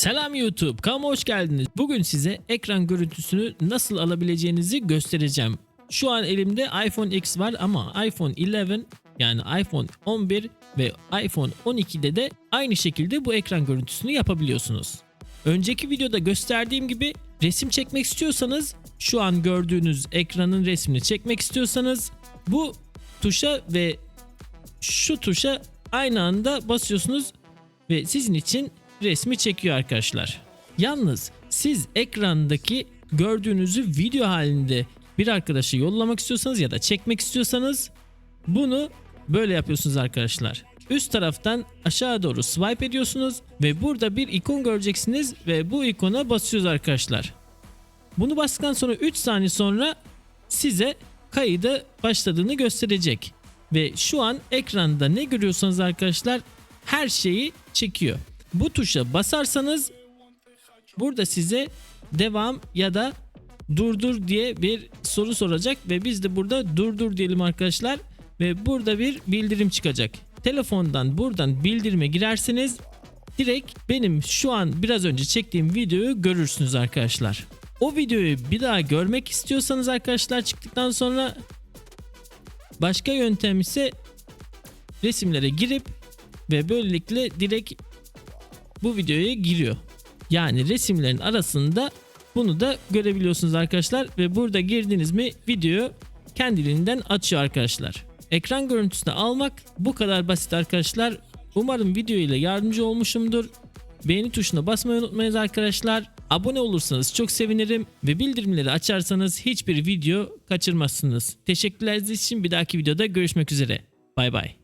Selam YouTube, kanalıma hoş geldiniz. Bugün size ekran görüntüsünü nasıl alabileceğinizi göstereceğim. Şu an elimde iPhone X var ama iPhone 11 yani iPhone 11 ve iPhone 12'de de aynı şekilde bu ekran görüntüsünü yapabiliyorsunuz. Önceki videoda gösterdiğim gibi resim çekmek istiyorsanız şu an gördüğünüz ekranın resmini çekmek istiyorsanız bu tuşa ve şu tuşa aynı anda basıyorsunuz ve sizin için resmi çekiyor arkadaşlar. Yalnız siz ekrandaki gördüğünüzü video halinde bir arkadaşa yollamak istiyorsanız ya da çekmek istiyorsanız bunu böyle yapıyorsunuz arkadaşlar. Üst taraftan aşağı doğru swipe ediyorsunuz ve burada bir ikon göreceksiniz ve bu ikona basıyoruz arkadaşlar. Bunu bastıktan sonra 3 saniye sonra size kaydı başladığını gösterecek. Ve şu an ekranda ne görüyorsanız arkadaşlar her şeyi çekiyor. Bu tuşa basarsanız burada size devam ya da durdur diye bir soru soracak ve biz de burada durdur diyelim arkadaşlar ve burada bir bildirim çıkacak. Telefondan buradan bildirime girerseniz direkt benim şu an biraz önce çektiğim videoyu görürsünüz arkadaşlar. O videoyu bir daha görmek istiyorsanız arkadaşlar çıktıktan sonra başka yöntem ise resimlere girip ve böylelikle direkt bu videoya giriyor. Yani resimlerin arasında bunu da görebiliyorsunuz arkadaşlar ve burada girdiniz mi video kendiliğinden açıyor arkadaşlar. Ekran görüntüsünü almak bu kadar basit arkadaşlar. Umarım video ile yardımcı olmuşumdur. Beğeni tuşuna basmayı unutmayınız arkadaşlar. Abone olursanız çok sevinirim ve bildirimleri açarsanız hiçbir video kaçırmazsınız. Teşekkürler için bir dahaki videoda görüşmek üzere. Bay bay.